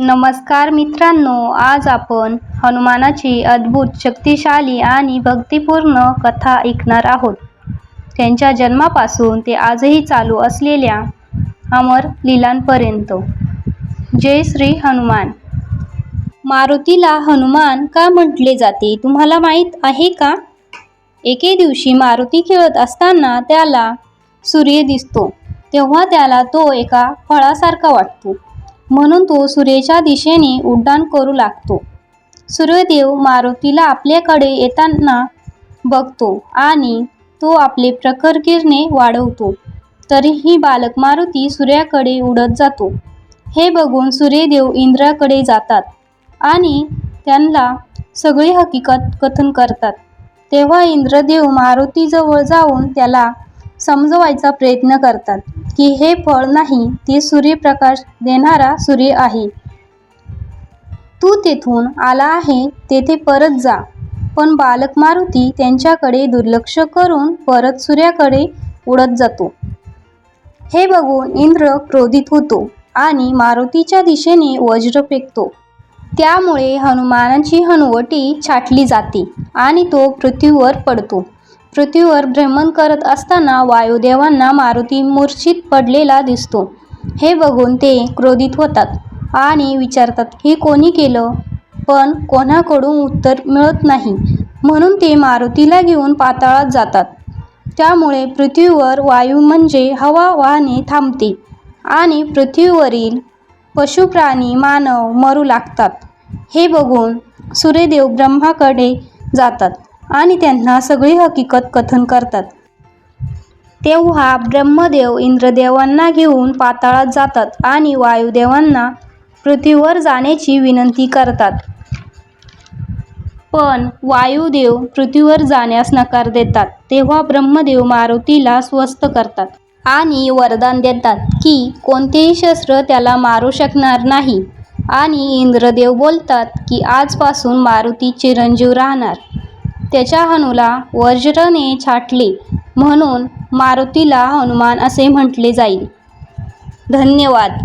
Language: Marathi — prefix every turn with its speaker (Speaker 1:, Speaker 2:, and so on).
Speaker 1: नमस्कार मित्रांनो आज आपण हनुमानाची अद्भुत शक्तिशाली आणि भक्तिपूर्ण कथा ऐकणार आहोत. त्यांच्या जन्मापासून ते आजही चालू असलेल्या अमर लीलांपर्यंत. जय श्री हनुमान. मारुतीला हनुमान का म्हटले जाते तुम्हाला माहीत आहे का? एके दिवशी मारुती खेळत असताना त्याला सूर्य दिसतो. तेव्हा त्याला तो एका फळासारखा वाटतो. म्हणून तो सूर्याच्या दिशेने उड्डाण करू लागतो. सूर्यदेव मारुतीला आपल्याकडे येताना बघतो आणि तो आपले प्रखर किरणे वाढवतो. तरीही बालक मारुती सूर्याकडे उडत जातो. हे बघून सूर्यदेव इंद्राकडे जातात आणि त्यांना सगळी हकीकत कथन करतात. तेव्हा इंद्रदेव मारुतीजवळ जाऊन त्याला समजवायचा प्रयत्न करतात. की हे फळ नाही ते सूर्यप्रकाश देणारा सूर्य आहे. तू तेथून आला आहे तेथे परत जा. पण बालक मारुती त्यांच्याकडे दुर्लक्ष करून परत सूर्याकडे उडत जातो. हे बघून इंद्र क्रोधित होतो आणि मारुतीच्या दिशेने वज्र फेकतो. त्यामुळे हनुमानाची हनुवटी छाटली जाते आणि तो पृथ्वीवर पडतो. पृथ्वीवर भ्रमण करत असताना वायुदेवांना मारुती मूर्छित पडलेला दिसतो. हे बघून ते क्रोधित होतात आणि विचारतात हे कोणी केलं? पण कोणाकडून उत्तर मिळत नाही म्हणून ते मारुतीला घेऊन पाताळात जातात. त्यामुळे पृथ्वीवर वायू म्हणजे हवा वाहने थांबते आणि पृथ्वीवरील पशुप्राणी मानव मरू लागतात. हे बघून सूर्यदेव ब्रह्माकडे जातात. आणि त्यांना सगळी हकीकत कथन करतात. तेव्हा ब्रह्मदेव इंद्रदेवांना घेऊन पाताळात जातात आणि वायुदेवांना पृथ्वीवर जाण्याची विनंती करतात. पण वायुदेव पृथ्वीवर जाण्यास नकार देतात तेव्हा ब्रह्मदेव मारुतीला स्वस्थ करतात आणि वरदान देतात की कोणतेही शस्त्र त्याला मारू शकणार नाही. आणि इंद्रदेव बोलतात की आजपासून मारुती चिरंजीव राहणार. त्याच्या हनुला वज्रने छाटले म्हणून मारुतीला हनुमान असे म्हटले जाईल. धन्यवाद.